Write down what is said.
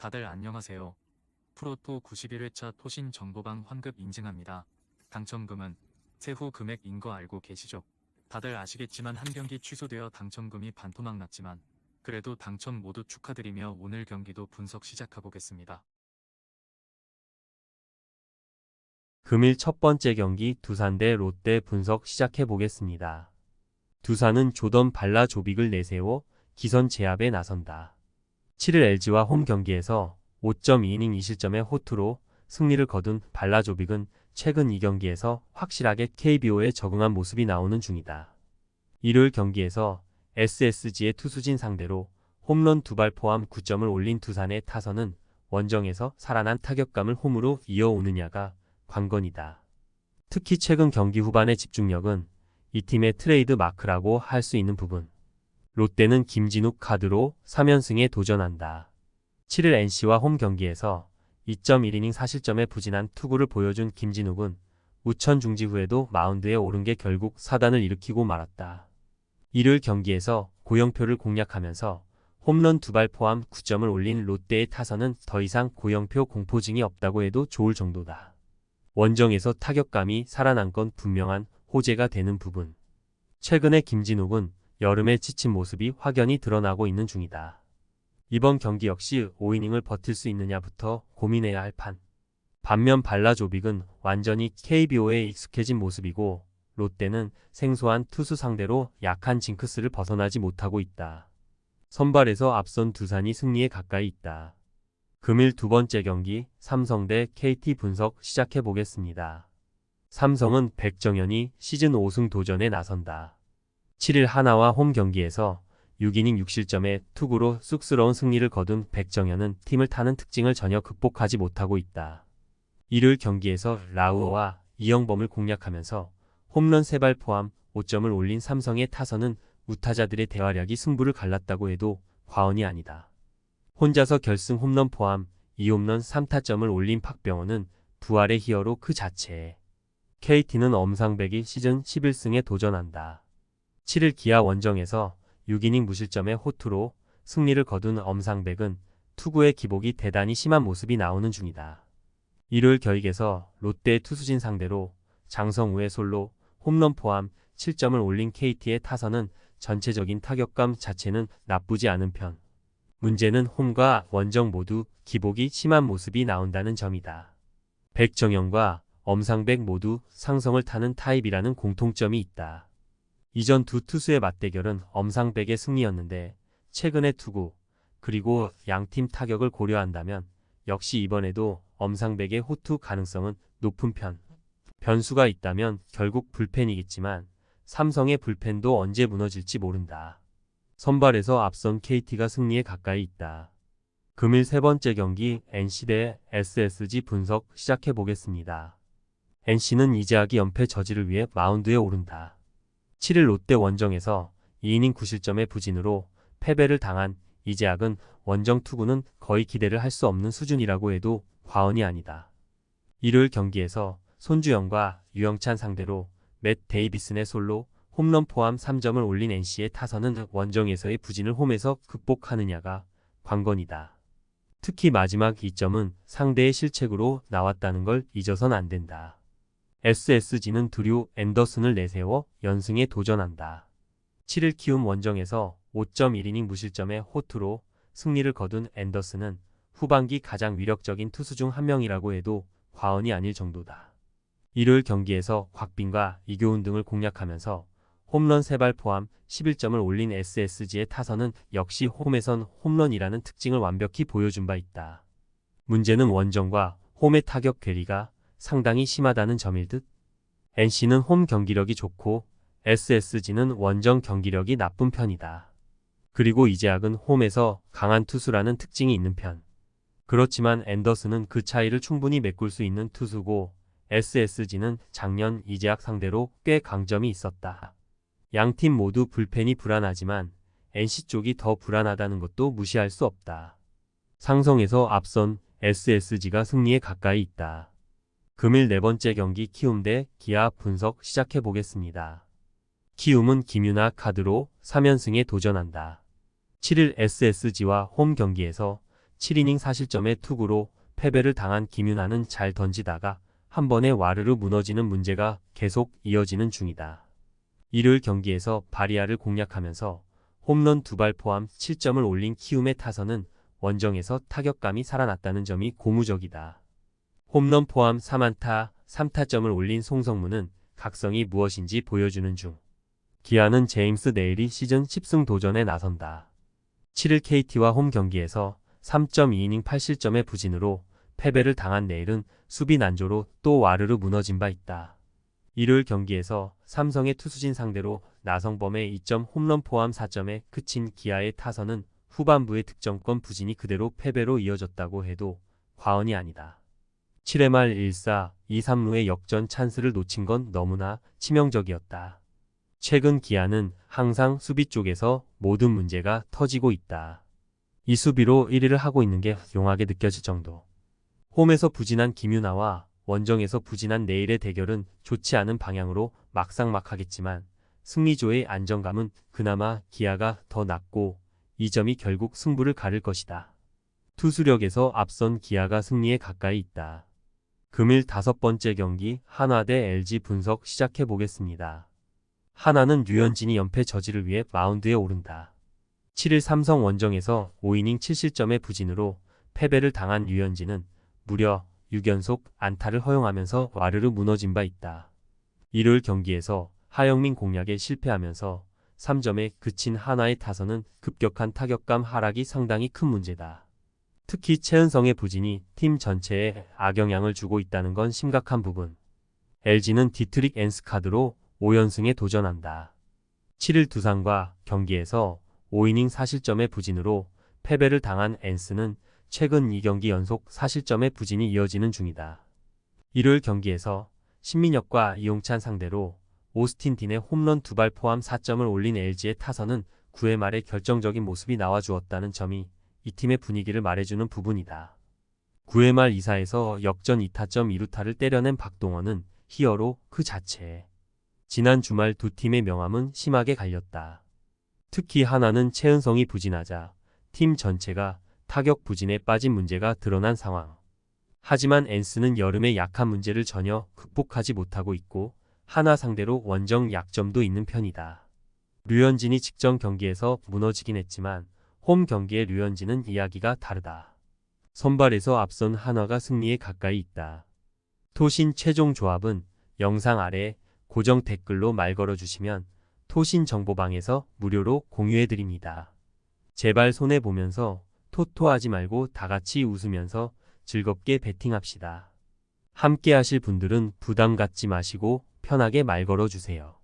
다들 안녕하세요. 프로토 91회차 토신 정보방 환급 인증합니다. 당첨금은 세후 금액인 거 알고 계시죠? 다들 아시겠지만 한 경기 취소되어 당첨금이 반토막 났지만 그래도 당첨 모두 축하드리며 오늘 경기도 분석 시작해보겠습니다. 금일 첫 번째 경기 두산 대 롯데 분석 시작해 보겠습니다. 두산은 조던 발라 조빅을 내세워 기선 제압에 나선다. 7일 LG와 홈 경기에서 5.2이닝 2실점의 호투로 승리를 거둔 발라 조빅은 최근 2경기에서 확실하게 KBO에 적응한 모습이 나오는 중이다. 일요일 경기에서 SSG의 투수진 상대로 홈런 두 발 포함 9점을 올린 두산의 타선은 원정에서 살아난 타격감을 홈으로 이어오느냐가 관건이다. 특히 최근 경기 후반의 집중력은 이 팀의 트레이드 마크라고 할 수 있는 부분. 롯데는 김진욱 카드로 3연승에 도전한다. 7일 NC와 홈 경기에서 2.1이닝 4실점의 부진한 투구를 보여준 김진욱은 우천 중지 후에도 마운드에 오른 게 결국 사단을 일으키고 말았다. 일요일 경기에서 고영표를 공략하면서 홈런 두 발 포함 9점을 올린 롯데의 타선은 더 이상 고영표 공포증이 없다고 해도 좋을 정도다. 원정에서 타격감이 살아난 건 분명한 호재가 되는 부분. 최근에 김진욱은 여름에 지친 모습이 확연히 드러나고 있는 중이다. 이번 경기 역시 5이닝을 버틸 수 있느냐부터 고민해야 할 판. 반면 발라조빅은 완전히 KBO에 익숙해진 모습이고 롯데는 생소한 투수 상대로 약한 징크스를 벗어나지 못하고 있다. 선발에서 앞선 두산이 승리에 가까이 있다. 금일 두 번째 경기 삼성 대 KT 분석 시작해 보겠습니다. 삼성은 백정현이 시즌 5승 도전에 나선다. 7일 하나와 홈 경기에서 6이닝 6실점의 투구로 쑥스러운 승리를 거둔 백정현은 팀을 타는 특징을 전혀 극복하지 못하고 있다. 일요일 경기에서 라우어와 이영범을 공략하면서 홈런 3발 포함 5점을 올린 삼성의 타선은 우타자들의 대활약이 승부를 갈랐다고 해도 과언이 아니다. 혼자서 결승 홈런 포함 2홈런 3타점을 올린 박병호는 부활의 히어로 그 자체. KT는 엄상백이 시즌 11승에 도전한다. 7일 기아 원정에서 6이닝 무실점의 호투로 승리를 거둔 엄상백은 투구의 기복이 대단히 심한 모습이 나오는 중이다. 일요일 결익에서 롯데 투수진 상대로 장성우의 솔로 홈런 포함 7점을 올린 KT의 타선은 전체적인 타격감 자체는 나쁘지 않은 편. 문제는 홈과 원정 모두 기복이 심한 모습이 나온다는 점이다. 백정현과 엄상백 모두 상성을 타는 타입이라는 공통점이 있다. 이전 두 투수의 맞대결은 엄상백의 승리였는데 최근의 투구 그리고 양팀 타격을 고려한다면 역시 이번에도 엄상백의 호투 가능성은 높은 편. 변수가 있다면 결국 불펜이겠지만 삼성의 불펜도 언제 무너질지 모른다. 선발에서 앞선 KT가 승리에 가까이 있다. 금일 세 번째 경기 NC 대 SSG 분석 시작해 보겠습니다. NC는 이재학이 연패 저지를 위해 마운드에 오른다. 7일 롯데 원정에서 2이닝 9실점의 부진으로 패배를 당한 이재학은 원정 투구는 거의 기대를 할 수 없는 수준이라고 해도 과언이 아니다. 일요일 경기에서 손주영과 유영찬 상대로 맷 데이비슨의 솔로 홈런 포함 3점을 올린 NC의 타선은 원정에서의 부진을 홈에서 극복하느냐가 관건이다. 특히 마지막 2점은 상대의 실책으로 나왔다는 걸 잊어선 안 된다. SSG는 드류 앤더슨을 내세워 연승에 도전한다. 7일 키움 원정에서 5.1이닝 무실점의 호투로 승리를 거둔 앤더슨은 후반기 가장 위력적인 투수 중 한 명이라고 해도 과언이 아닐 정도다. 일요일 경기에서 곽빈과 이교훈 등을 공략하면서 홈런 3발 포함 11점을 올린 SSG의 타선은 역시 홈에선 홈런이라는 특징을 완벽히 보여준 바 있다. 문제는 원정과 홈의 타격 괴리가 상당히 심하다는 점일 듯. NC는 홈 경기력이 좋고 SSG는 원정 경기력이 나쁜 편이다. 그리고 이재학은 홈에서 강한 투수라는 특징이 있는 편. 그렇지만 앤더슨은 그 차이를 충분히 메꿀 수 있는 투수고 SSG는 작년 이재학 상대로 꽤 강점이 있었다. 양 팀 모두 불펜이 불안하지만 NC 쪽이 더 불안하다는 것도 무시할 수 없다. 상성에서 앞선 SSG가 승리에 가까이 있다. 금일 네 번째 경기 키움 대 기아 분석 시작해 보겠습니다. 키움은 김유나 카드로 3연승에 도전한다. 7일 SSG와 홈 경기에서 7이닝 사실점의 투구로 패배를 당한 김윤아는 잘 던지다가 한 번에 와르르 무너지는 문제가 계속 이어지는 중이다. 일요일 경기에서 바리아를 공략하면서 홈런 두 발 포함 7점을 올린 키움의 타선은 원정에서 타격감이 살아났다는 점이 고무적이다. 홈런 포함 3안타, 3타점을 올린 송성문은 각성이 무엇인지 보여주는 중. 기아는 제임스 네일이 시즌 10승 도전에 나선다. 7일 KT와 홈 경기에서 3.2이닝 8실점의 부진으로 패배를 당한 네일은 수비 난조로 또 와르르 무너진 바 있다. 일요일 경기에서 삼성의 투수진 상대로 나성범의 2점 홈런 포함 4점에 그친 기아의 타선은 후반부의 득점권 부진이 그대로 패배로 이어졌다고 해도 과언이 아니다. 7회 말 1사 2, 3루의 역전 찬스를 놓친 건 너무나 치명적이었다. 최근 기아는 항상 수비 쪽에서 모든 문제가 터지고 있다. 이 수비로 1위를 하고 있는 게 용하게 느껴질 정도. 홈에서 부진한 김윤아와 원정에서 부진한 내일의 대결은 좋지 않은 방향으로 막상막하겠지만 승리조의 안정감은 그나마 기아가 더 낮고 이 점이 결국 승부를 가를 것이다. 투수력에서 앞선 기아가 승리에 가까이 있다. 금일 다섯 번째 경기 한화 대 LG 분석 시작해 보겠습니다. 하나는 류현진이 연패 저지를 위해 마운드에 오른다. 7일 삼성 원정에서 5이닝 7실점의 부진으로 패배를 당한 류현진은 무려 6연속 안타를 허용하면서 와르르 무너진 바 있다. 일요일 경기에서 하영민 공략에 실패하면서 3점에 그친 하나의 타선은 급격한 타격감 하락이 상당히 큰 문제다. 특히 최은성의 부진이 팀 전체에 악영향을 주고 있다는 건 심각한 부분. LG는 디트릭 엔스카드로 5연승에 도전한다. 7일 두산과 경기에서 5이닝 4실점의 부진으로 패배를 당한 엔스는 최근 2경기 연속 4실점의 부진이 이어지는 중이다. 일요일 경기에서 신민혁과 이용찬 상대로 오스틴 딘의 홈런 두 발 포함 4점을 올린 LG의 타선은 9회 말에 결정적인 모습이 나와주었다는 점이 이 팀의 분위기를 말해주는 부분이다. 9회 말 2사에서 역전 2타점 2루타를 때려낸 박동원은 히어로 그 자체. 지난 주말 두 팀의 명함은 심하게 갈렸다. 특히 하나는 최은성이 부진하자 팀 전체가 타격 부진에 빠진 문제가 드러난 상황. 하지만 엔스는 여름의 약한 문제를 전혀 극복하지 못하고 있고 하나 상대로 원정 약점도 있는 편이다. 류현진이 직전 경기에서 무너지긴 했지만 홈 경기의 류현진은 이야기가 다르다. 선발에서 앞선 한화가 승리에 가까이 있다. 토신 최종 조합은 영상 아래 고정 댓글로 말 걸어주시면 토신 정보방에서 무료로 공유해드립니다. 제발 손해보면서 토토하지 말고 다 같이 웃으면서 즐겁게 베팅합시다. 함께 하실 분들은 부담 갖지 마시고 편하게 말 걸어주세요.